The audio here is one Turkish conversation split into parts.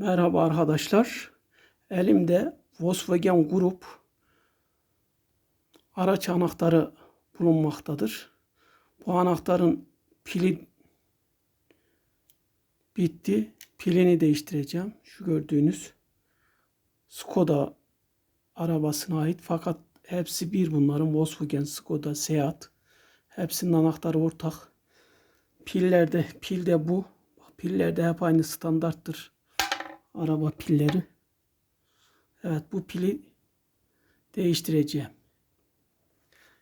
Merhaba arkadaşlar. Elimde Volkswagen Grup araç anahtarı bulunmaktadır. Bu anahtarın pili bitti. Pilini değiştireceğim. Şu gördüğünüz Skoda arabasına ait fakat hepsi bir bunların Volkswagen, Skoda, Seat. Hepsinin anahtarı ortak. Pillerde pil de bu. Bak, Piller de hep aynı standarttır. Araba pilleri. Evet bu pili değiştireceğim.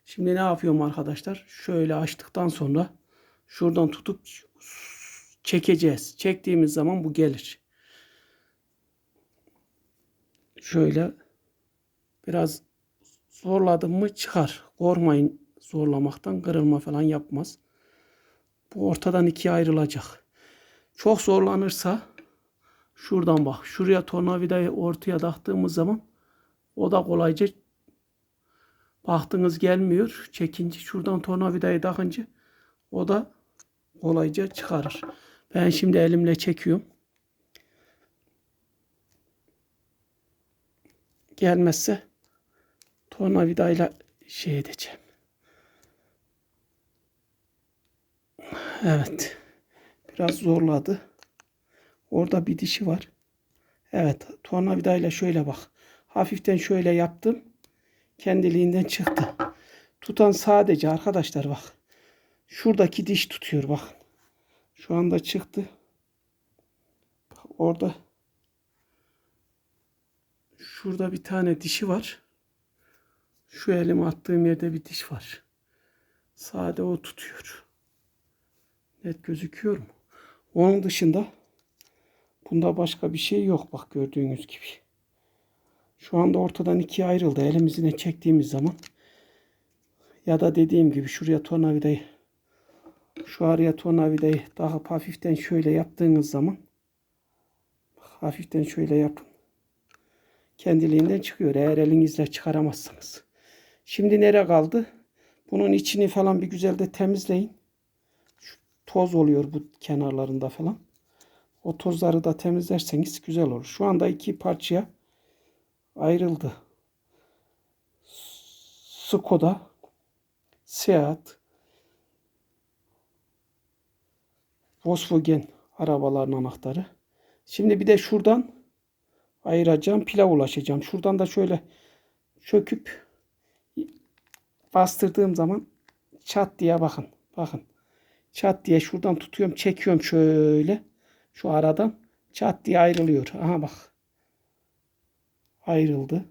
Şimdi ne yapıyorum arkadaşlar? Şöyle açtıktan sonra şuradan tutup çekeceğiz. Çektiğimiz zaman bu gelir. Şöyle biraz zorladım mı çıkar. Korkmayın zorlamaktan kırılma falan yapmaz. Bu ortadan ikiye ayrılacak. Çok zorlanırsa şuradan bak. Şuraya tornavidayı ortaya taktığımız zaman o da kolayca baktınız gelmiyor. Çekince şuradan tornavidayı takınca o da kolayca çıkarır. Ben şimdi elimle çekiyorum. Gelmezse tornavidayla şey edeceğim. Evet. Biraz zorladı. Orada bir dişi var. Evet. Tornavidayla şöyle bak. Hafiften şöyle yaptım. Kendiliğinden çıktı. Tutan sadece arkadaşlar bak. Şuradaki diş tutuyor bak. Şu anda çıktı. Bak orada şurada bir tane dişi var. Şu elime attığım yerde bir diş var. Sade o tutuyor. Net gözüküyor mu? Onun dışında bunda başka bir şey yok bak gördüğünüz gibi. Şu anda ortadan ikiye ayrıldı. Elimizine çektiğimiz zaman ya da dediğim gibi şuraya tornavidayı şu araya tornavidayı daha hafiften şöyle yaptığınız zaman hafiften şöyle yapın. Kendiliğinden çıkıyor. Eğer elinizle çıkaramazsanız. Şimdi nereye kaldı? Bunun içini falan bir güzel de temizleyin. Şu toz oluyor bu kenarlarında falan. O tozları da temizlerseniz güzel olur. Şu anda iki parçaya ayrıldı. Skoda, Seat, Volkswagen arabaların anahtarı. Şimdi bir de şuradan ayıracağım. Pila ulaşacağım. Şuradan da şöyle çöküp bastırdığım zaman çat diye bakın. Bakın. Çat diye şuradan tutuyorum. Çekiyorum şöyle. Şu aradan. Çat diye ayrılıyor. Aha bak. Ayrıldı.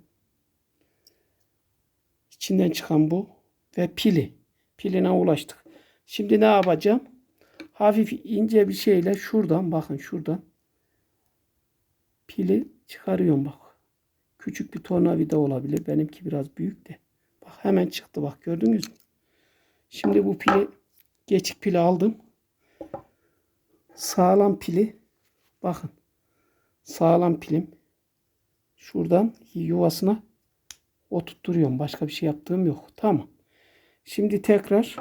İçinden çıkan bu. Ve pili. Piline ulaştık. Şimdi ne yapacağım? Hafif ince bir şeyle şuradan bakın şuradan pili çıkarıyorum bak. Küçük bir tornavida olabilir. Benimki biraz büyük de. Bak hemen çıktı bak gördünüz mü? Şimdi bu pili geçik pili aldım. Sağlam pili bakın. Sağlam pilim. Şuradan yuvasına oturtturuyorum. Başka bir şey yaptığım yok. Tamam. Şimdi tekrar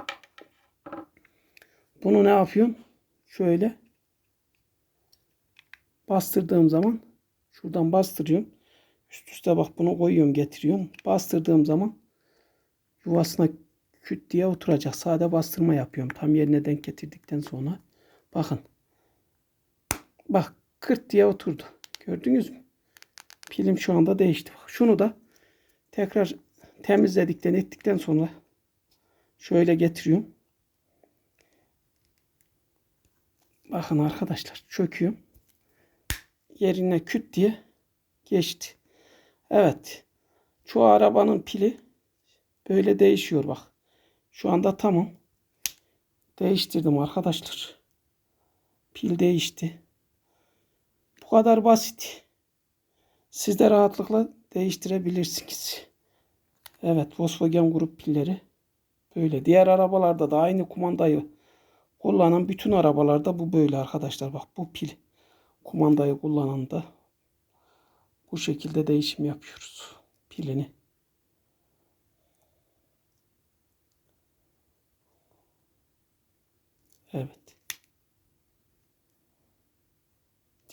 bunu ne yapıyorum? Şöyle bastırdığım zaman şuradan bastırıyorum. Üst üste bak bunu koyuyorum getiriyorum. Bastırdığım zaman yuvasına küt diye oturacak. Sade bastırma yapıyorum. Tam yerine denk getirdikten sonra. Bakın. Bak kırt diye oturdu. Gördünüz mü? Pilim şu anda değişti. Bak, şunu da tekrar temizledikten ettikten sonra şöyle getiriyorum. Bakın arkadaşlar çöküyorum. Yerine küt diye geçti. Evet. Şu arabanın pili böyle değişiyor bak. Şu anda tamam. Değiştirdim arkadaşlar. Pil değişti. Bu kadar basit. Siz de rahatlıkla değiştirebilirsiniz. Evet Volkswagen grup pilleri böyle. Diğer arabalarda da aynı kumandayı kullanan bütün arabalarda bu böyle arkadaşlar. Bak bu pil kumandayı kullanan da bu şekilde değişim yapıyoruz. Pilini. Evet.